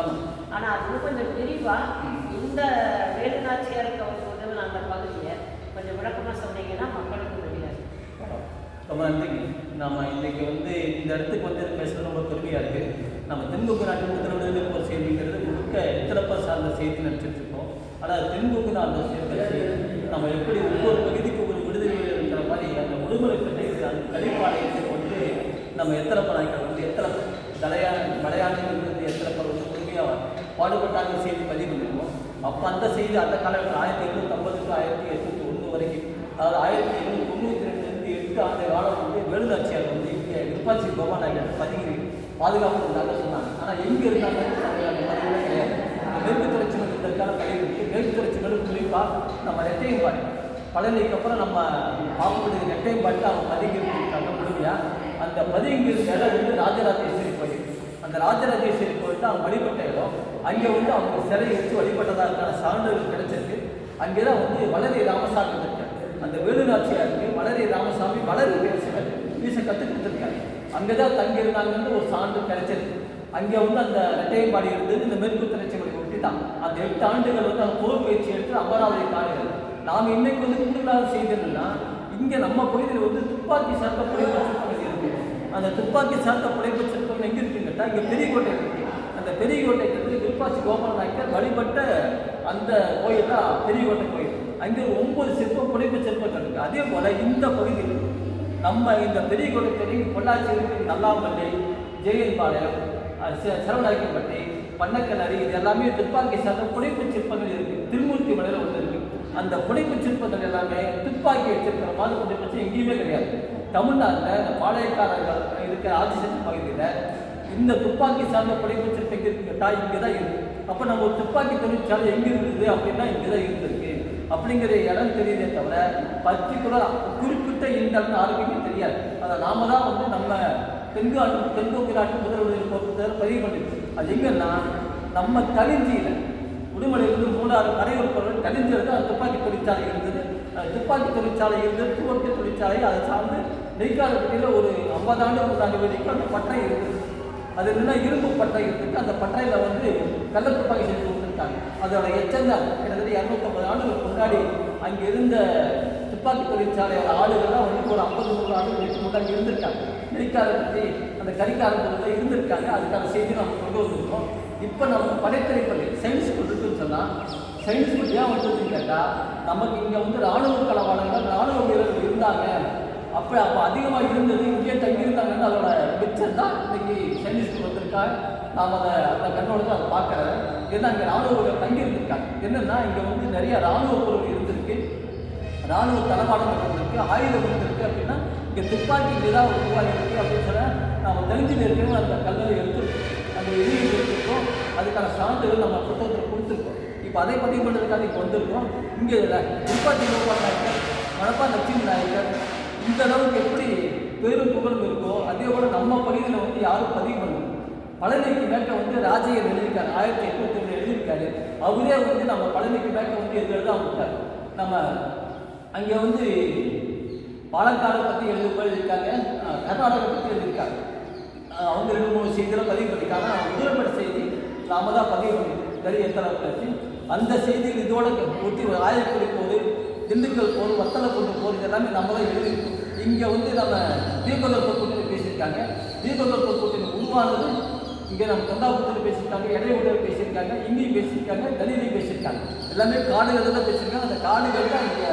ஆமா. ஆனால் அது கொஞ்சம் விரிவாக இந்த வேலுநாச்சியாருக்கு அவர் சொன்னவன் அந்த பகுதியை கொஞ்சம் விளக்கமாக சொன்னீங்கன்னா மக்களுக்கு உதவியாக ரொம்ப நன்றிங்க நம்ம இன்னைக்கு வந்து இந்த இடத்துக்கு வந்து பேசுறது ரொம்ப பெருமையாக இருக்குது நம்ம தென்கொங்கு நாட்டு முதல்வர்களுக்கு ஒரு செய்திங்கிறது முழுக்க இத்திரப்ப சார்ந்த செய்தி நினச்சிட்டு இருக்கோம் ஆனால் தென்கொங்கு நாட்டு சேர்ந்த நம்ம எப்படி ஒவ்வொரு பகுதிக்கு ஒரு விடுதலை இருக்கிற மாதிரி அந்த விடுமுறை பெற்ற அந்த கழிப்பாளையத்துக்கு நம்ம எத்தனை நாய்கள் வந்து எத்தனை தலையான எத்தனை எத்தனைப்ப வந்து பொறுமையாக பாடுபட்டாங்க செய்தி பதிவு பண்ணிருக்கோம் அப்போ அந்த செய்தி அந்த காலகட்டத்தில் ஆயிரத்தி எண்ணூற்றி டு ஆயிரத்தி எட்நூற்றி ஒன்று வரைக்கும். அதாவது ஆயிரத்தி எண்ணூற்றி தொண்ணூற்றி ரெண்டுலேருந்து எட்டு ஆண்டு காலம் வந்து வேலுநாச்சியார் வந்து இந்தியா விருப்பாச்சி கோபாநாயகர் பதுங்கி பாதுகாப்பு இருந்தாங்க சொன்னாங்க. ஆனால் எங்கே இருந்தாங்க? அந்த கிடையாது. மேற்கு தொடர்ச்சி மலை பதிவு இருக்குது மேற்கு தொடர்ச்சி மலை குறிப்பாக நம்ம ரெட்டையும் பாட்டு பழனிக்கு அப்புறம் நம்ம பார்க்கக்கூடிய ரெட்டையும் பாட்டு அவங்க பதுங்கி இருக்காங்க முடியா அந்த பதுங்கி இருந்த இடம் வந்து ராஜராஜேஸ்வரி கோயில். அந்த ராஜராஜேஸ்வரி கோயில் தான் அவங்க வழிபட்ட இடம். அங்கே வந்து அவங்க சிலை வச்சு வழிபட்டதாக்கான சான்றுகள் கிடைச்சிருக்கு. அங்கே தான் வந்து வளரி ராமசாமி இருக்கார். அந்த வேலுநாச்சியாருக்கு வளரி ராமசாமி வளரி வீச வீச கற்றுக் கொடுத்துருக்காரு. அங்கே தான் தங்கியிருந்தாங்கன்னு ஒரு சான்று கிடைச்சிருக்கு. அங்கே வந்து அந்த ரெட்டையம்பாடி இருந்தது இந்த மேற்கு தொடர்ச்சி ஒட்டி தான் அந்த எட்டு ஆண்டுகள் வந்து அந்த போர் பயிற்சி எடுத்து அமராவதி காடுகள். நாம் இன்னைக்கு வந்து கூடுதலாக செய்ததுன்னா இங்கே நம்ம பகுதியில் வந்து துப்பாக்கி சார்ந்த புடைப்பு அந்த துப்பாக்கி சார்ந்த புடைப்பு சிற்பங்கள் எங்கே இருக்குன்னு கேட்டால் இங்கே பெரியகோட்டை இருக்கு. அந்த பெரியகோட்டை வந்து விருப்பாச்சி கோபால நாயக்கர் வழிபட்ட அந்த கோயில் தான் பெரியகோட்டை கோயில். அங்கே ஒன்பது சிற்பம் புடைப்பு சிற்பங்கள் இருக்குது அதே போல் இந்த பகுதியில் நம்ம இந்த பெரியகோட்டை தெரிய பொள்ளாச்சி இருக்கு. நல்லாம்பள்ளி ஜெயன்பாளையம் அஹ் ச- சரவணாக்கிப்பட்டி பண்ணக்கலரி இது எல்லாமே துப்பாக்கி சார்ந்த புடைப்பு சிற்பங்கள் இருக்குது திருமூர்த்தி மலையில் ஒன்று இருக்குது அந்த புடைப்பு சிற்பங்கள் எல்லாமே துப்பாக்கி வச்சிருக்கிற மாதிரி பிரச்சனை எங்கேயுமே கிடையாது. தமிழ்நாட்டில் இந்த பாளையக்காரர்கள் இருக்கிற ஆதிசக்தி பகுதியில் இந்த துப்பாக்கி சார்ந்த புடைப்பு தாய் இங்கே தான் இருக்குது அப்போ நம்ம ஒரு துப்பாக்கி தொழிற்சாலை எங்கே இருக்குது அப்படின்னா இங்கே தான் இருந்திருக்கு. அப்படிங்கிற இடம் தெரியுதே தவிர பர்டிகுலர் குறிப்பிட்ட இந்த இடம்னு தெரியாது. அதை நாம தான் வந்து நம்ம தென்காட்டு தென்கோக்கு நாட்டு முதல்வர்கள் பொறுத்தவரை பதிவு பண்ணிருக்கோம் அது எங்கன்னா நம்ம கலிஞ்சியில் உடுமலையிலிருந்து மூணாறு கரையோர் பொருள் கலிஞ்சியில் தான் துப்பாக்கி தொழிற்சாலை இருந்தது. துப்பாக்கி தொழிற்சாலை இருந்தது துவக்க தொழிற்சாலை அதை சார்ந்து நெய்க்காலப்பட்டியில் ஒரு ஐம்பது ஆண்டு முன்னாடி வரைக்கும் அந்த பட்டை இருக்குது அது என்னென்னா இரும்பு பட்டை இருக்கு அந்த பட்டையில் வந்து கள்ளத்துப்பாக்கி செஞ்சு கொடுத்துருக்காங்க. அதோட எச்சம் தான் கிட்டத்தட்ட இரநூத்தம்பது ஆண்டுகளுக்கு முன்னாடி அங்கே இருந்த துப்பாக்கி தொழிற்சாலையோட ஆளுகள்லாம் வந்து ஒரு ஐம்பது நூறு ஆண்டுகளுக்கு முன்னாடி இருந்திருக்காங்க. நெய்க்காரை பற்றி அந்த கரிகாரத்தில் இருந்திருக்காங்க. அதுக்கான செய்தி நம்ம கொண்டு வந்திருக்கோம். இப்போ நம்ம படைத்துறை பள்ளி சயின்ஸ் ஸ்கூல் இருக்குன்னு சொன்னால் சயின்ஸ் ஸ்கூல் ஏன் வந்ததுன்னு கேட்டால் நமக்கு இங்கே வந்து ராணுவ களவாளர்கள் இராணுவ வீரர்கள் இருந்தாங்க. அப்போ அப்போ அதிகமாக இருந்தது இங்கே தங்கியிருந்தாங்கன்னு அதோட மிச்சம் தான் இன்னைக்கு சைனீஸ்க்கு வந்திருக்காங்க. நாம் அதை அந்த கண்ணோட அதை பார்க்குறேன். ஏன்னா இங்கே ராணுவர்கள் தங்கியிருந்திருக்காங்க. என்னென்னா இங்கே வந்து நிறைய ராணுவ பொருள் இருந்திருக்கு. ராணுவ தளவாடங்கள் இருந்திருக்கு ஆயுதம் இருந்திருக்கு அப்படின்னா இங்கே துப்பாக்கி ஏதாவது உருவாகி இருக்கு அப்படின்னு சொல்ல நாம் தெரிஞ்சு இருக்கிறவங்க அந்த கல்லறை எடுத்துருக்கோம் அந்த எழுதி எடுத்துருக்கோம் அதுக்கான சான்றுகள் நம்ம புத்தகத்தில் கொடுத்துருக்கோம். இப்போ அதை பதிவு பண்ணுறதுக்காக இப்போ வந்திருக்கோம். இங்கே இதில் துப்பாக்கி கோபால் நாயக்கர் மணப்பா லட்சுமி நாயக்கர் இந்த அளவுக்கு எப்படி பெரும் புகழும் இருக்கோ அதே போல நம்ம பகுதியில் வந்து யாரும் பதிவு பண்ணணும் பழனிக்கு மேற்க வந்து ராஜையர் எழுதியிருக்காரு. ஆயிரத்தி எட்நூத்தி ஒன்று எழுதியிருக்காரு. அவரே வந்து நம்ம பழனிக்கு மேற்க வந்து எது எழுத விட்டார். நம்ம அங்கே வந்து பாலக்காடு பற்றி எழுதுபோல் இருக்காங்க. கர்நாடகா பற்றி எழுதியிருக்காங்க. அவங்க ரெண்டு மூணு செய்திகளும் பதிவு பண்ணியிருக்காங்க. ஆனால் செய்தி நாம தான் பதிவு பண்ணியிருக்கோம். சரி எத்தனை பேச்சு அந்த செய்திகள் இதோட ஒட்டி ஒரு போது திண்டுக்கல் போர் வத்தலை கொண்டு போர் எல்லாமே நம்ம தான் எழுதியிருக்கோம். இங்கே வந்து நம்ம தீபகற்ப கூட்டணி பேசியிருக்காங்க. தீபகற்ப கூட்டணி உருவானது இங்கே நம்ம தொண்டாபுரத்தில் பேசியிருக்காங்க இடையூரில் பேசியிருக்காங்க இங்கேயும் பேசியிருக்காங்க தலிதையும் பேசியிருக்காங்க. எல்லாமே காடுகளில் தான் பேசியிருக்காங்க. அந்த காடுகள் தான் இங்கே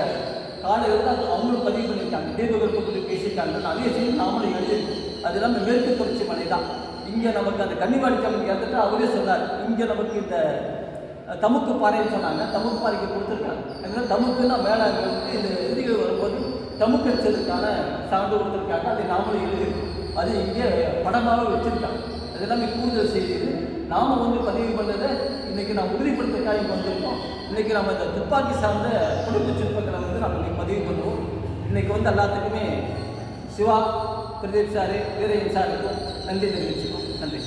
காடுகள் தான் அவங்களும் பதிவு பண்ணியிருக்காங்க. தீபகற்ப கூட்டணி பேசியிருக்காங்க அதே செய்தி நாமளும் எழுதியிருக்கோம். அது இல்லாமல் மேற்கு தொடர்ச்சி மலை தான். இங்கே நமக்கு அந்த கன்னிவாடி கிழமை இறந்துட்டு அவரே சொன்னார். இங்கே நமக்கு இந்த தமுக்கு பாறைன்னு சொன்னாங்க. தமுக்கு பாறைக்கு கொடுத்துருக்காங்க. அதனால தமுக்குன்னா மேலே வந்து இந்த எதிரிகள் வரும்போது தமுக்கு அடிச்சதுக்கான சான்று அதை நாமளும் எழுதியிருக்கோம் அது இங்கே படமாக வச்சுருக்காங்க. அது எல்லாமே கூடுதல் செய்திகள் நாம் வந்து பதிவு பண்ணதை இன்றைக்கி நான் உறுதிப்படுத்துறதுக்காக இங்கே வந்திருக்கோம். இன்னைக்கு நம்ம இந்த துப்பாக்கி சார்ந்த குடும்ப சிற்பங்களை வந்து நம்ம இன்றைக்கி பதிவு பண்ணுவோம். இன்றைக்கி வந்து எல்லாத்துக்குமே சிவா பிரதீப் சாரு வீரையன் சாருக்கும் நன்றி தெரிவிச்சுக்கோம் நன்றி.